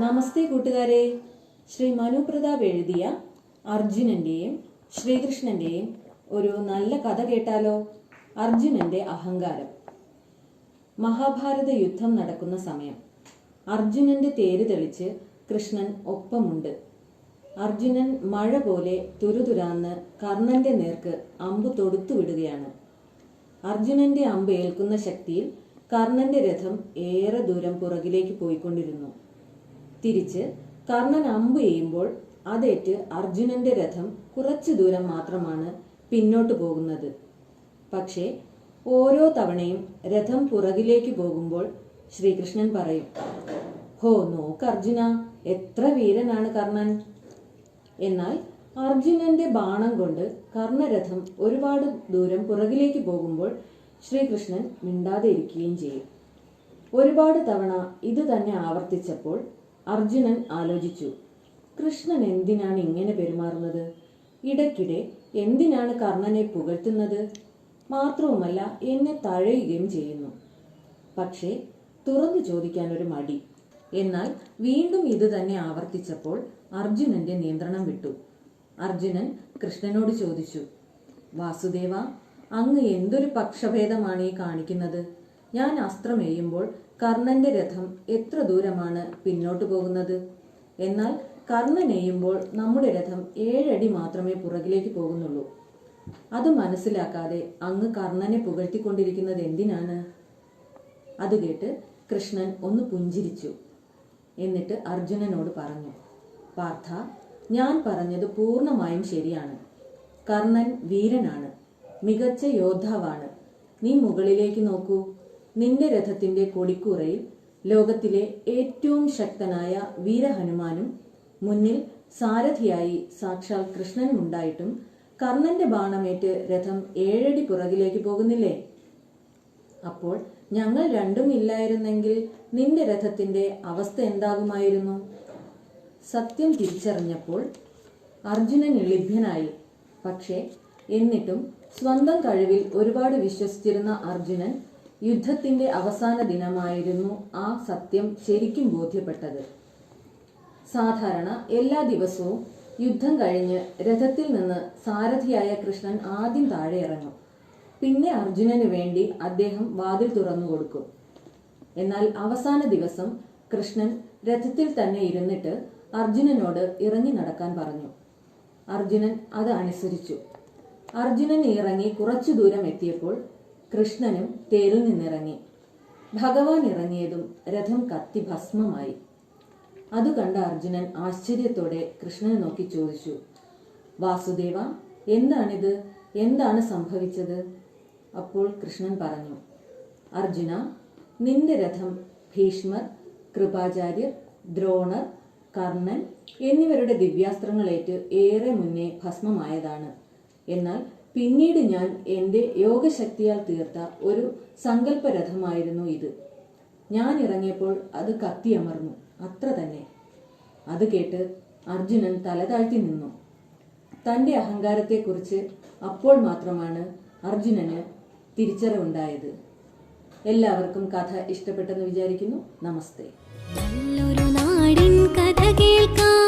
നമസ്തേ കൂട്ടുകാരെ. ശ്രീ മനു പ്രതാപ് എഴുതിയ അർജുനന്റെയും ശ്രീകൃഷ്ണന്റെയും ഒരു നല്ല കഥ കേട്ടാലോ? അർജുനന്റെ അഹങ്കാരം. മഹാഭാരത യുദ്ധം നടക്കുന്ന സമയം. അർജുനന്റെ തേര് തെളിച്ച് കൃഷ്ണൻ ഒപ്പമുണ്ട്. അർജുനൻ മഴ പോലെ തുരുതുരാന്ന് കർണന്റെ നേർക്ക് അമ്പ് തൊടുത്തു വിടുകയാണ്. അർജുനന്റെ അമ്പ് ഏൽക്കുന്ന ശക്തിയിൽ കർണന്റെ രഥം ഏറെ ദൂരം പുറകിലേക്ക് പോയിക്കൊണ്ടിരുന്നു. തിരിച്ച് കർണൻ അമ്പ് ചെയ്യുമ്പോൾ അതേറ്റ് അർജുനന്റെ രഥം കുറച്ചു ദൂരം മാത്രമാണ് പിന്നോട്ട് പോകുന്നത്. പക്ഷേ ഓരോ തവണയും രഥം പുറകിലേക്ക് പോകുമ്പോൾ ശ്രീകൃഷ്ണൻ പറയും ഹോ നോക്ക് അർജുന എത്ര വീരനാണ് കർണൻ. എന്നാൽ അർജുനന്റെ ബാണം കൊണ്ട് കർണരഥം ഒരുപാട് ദൂരം പുറകിലേക്ക് പോകുമ്പോൾ ശ്രീകൃഷ്ണൻ മിണ്ടാതെ ഇരിക്കുകയും ചെയ്യും. ഒരുപാട് തവണ ഇത് തന്നെ ആവർത്തിച്ചപ്പോൾ അർജുനൻ ആലോചിച്ചു. കൃഷ്ണൻ എന്തിനാണ് ഇങ്ങനെ പെരുമാറുന്നത്? ഇടയ്ക്കിടെ എന്തിനാണ് കർണനെ പുകഴ്ത്തുന്നത്? മാത്രവുമല്ല എന്നെ തഴയുകയും ചെയ്യുന്നു. പക്ഷേ തുറന്നു ചോദിക്കാൻ ഒരു മടി. എന്നാൽ വീണ്ടും ഇത് തന്നെ ആവർത്തിച്ചപ്പോൾ അർജുനന്റെ നിയന്ത്രണം വിട്ടു. അർജുനൻ കൃഷ്ണനോട് ചോദിച്ചു വാസുദേവ അങ്ങ് എന്തൊരു പക്ഷഭേദമാണ് ഈ കാണിക്കുന്നത്? ഞാൻ അസ്ത്രമേയുമ്പോൾ കർണന്റെ രഥം എത്ര ദൂരമാണ് പിന്നോട്ട് പോകുന്നത്? എന്നാൽ കർണൻ നമ്മുടെ രഥം ഏഴടി മാത്രമേ പുറകിലേക്ക് പോകുന്നുള്ളൂ. അത് മനസ്സിലാക്കാതെ അങ്ങ് കർണനെ പുകഴ്ത്തിക്കൊണ്ടിരിക്കുന്നത് എന്തിനാണ്? അത് കേട്ട് കൃഷ്ണൻ ഒന്ന് പുഞ്ചിരിച്ചു. എന്നിട്ട് അർജുനനോട് പറഞ്ഞു പാർത്ഥ ഞാൻ പറഞ്ഞത് പൂർണമായും ശരിയാണ്. കർണൻ വീരനാണ് മികച്ച യോദ്ധാവാണ്. നീ മുകളിലേക്ക് നോക്കൂ. നിന്റെ രഥത്തിന്റെ കൊടിക്കൂറയിൽ ലോകത്തിലെ ഏറ്റവും ശക്തനായ വീരഹനുമാനും മുന്നിൽ സാരഥിയായി സാക്ഷാൽ കൃഷ്ണനും ഉണ്ടായിട്ടും കർണന്റെ ബാണമേറ്റ് രഥം ഏഴടി പുറകിലേക്ക് പോകുന്നില്ലേ? അപ്പോൾ ഞങ്ങൾ രണ്ടും ഇല്ലായിരുന്നെങ്കിൽ നിന്റെ രഥത്തിന്റെ അവസ്ഥ എന്താകുമായിരുന്നു? സത്യം തിരിച്ചറിഞ്ഞപ്പോൾ അർജുനൻ ലിഭ്യനായി പക്ഷേ എന്നിട്ടും സ്വന്തം കഴിവിൽ ഒരുപാട് വിശ്വസിച്ചിരുന്ന അർജുനൻ യുദ്ധത്തിന്റെ അവസാന ദിനമായിരുന്നു ആ സത്യം ശരിക്കും ബോധ്യപ്പെട്ടത്. സാധാരണ എല്ലാ ദിവസവും യുദ്ധം കഴിഞ്ഞ് രഥത്തിൽ നിന്ന് സാരഥിയായ കൃഷ്ണൻ ആദ്യം താഴെ ഇറങ്ങും പിന്നെ അർജുനന് വേണ്ടി അദ്ദേഹം വാതിൽ തുറന്നു കൊടുക്കും. എന്നാൽ അവസാന ദിവസം കൃഷ്ണൻ രഥത്തിൽ തന്നെ ഇരുന്നിട്ട് അർജുനനോട് ഇറങ്ങി നടക്കാൻ പറഞ്ഞു. അർജുനൻ അത് അനുസരിച്ചു. അർജുനൻ ഇറങ്ങി കുറച്ചു ദൂരം എത്തിയപ്പോൾ കൃഷ്ണനും തേരിൽ നിന്നിറങ്ങി. ഭഗവാൻ ഇറങ്ങിയതും രഥം കത്തി ഭസ്മമായി. അത് കണ്ട അർജുനൻ ആശ്ചര്യത്തോടെ കൃഷ്ണനെ നോക്കി ചോദിച്ചു വാസുദേവ എന്താണിത്? എന്താണ് സംഭവിച്ചത്? അപ്പോൾ കൃഷ്ണൻ പറഞ്ഞു അർജുന നിന്റെ രഥം ഭീഷ്മർ കൃപാചാര്യർ ദ്രോണർ കർണൻ എന്നിവരുടെ ദിവ്യാസ്ത്രങ്ങളേറ്റ് ഏറെ മുന്നേ ഭസ്മമായതാണ്. എന്നാൽ പിന്നീട് ഞാൻ എന്റെ യോഗശക്തിയാൽ തീർത്ത ഒരു സങ്കല്പരഥമായിരുന്നു ഇത്. ഞാൻ ഇറങ്ങിയപ്പോൾ അത് കത്തിയമർന്നു അത്ര തന്നെ. അത് കേട്ട് അർജുനൻ തലതാഴ്ത്തി നിന്നു. തന്റെ അഹങ്കാരത്തെക്കുറിച്ച് അപ്പോൾ മാത്രമാണ് അർജുനന് തിരിച്ചറിവുണ്ടായത്. എല്ലാവർക്കും കഥ ഇഷ്ടപ്പെട്ടെന്ന് വിചാരിക്കുന്നു. നമസ്തേ. നല്ലൊരു നാടിൻ കഥ കേൾക്കാം.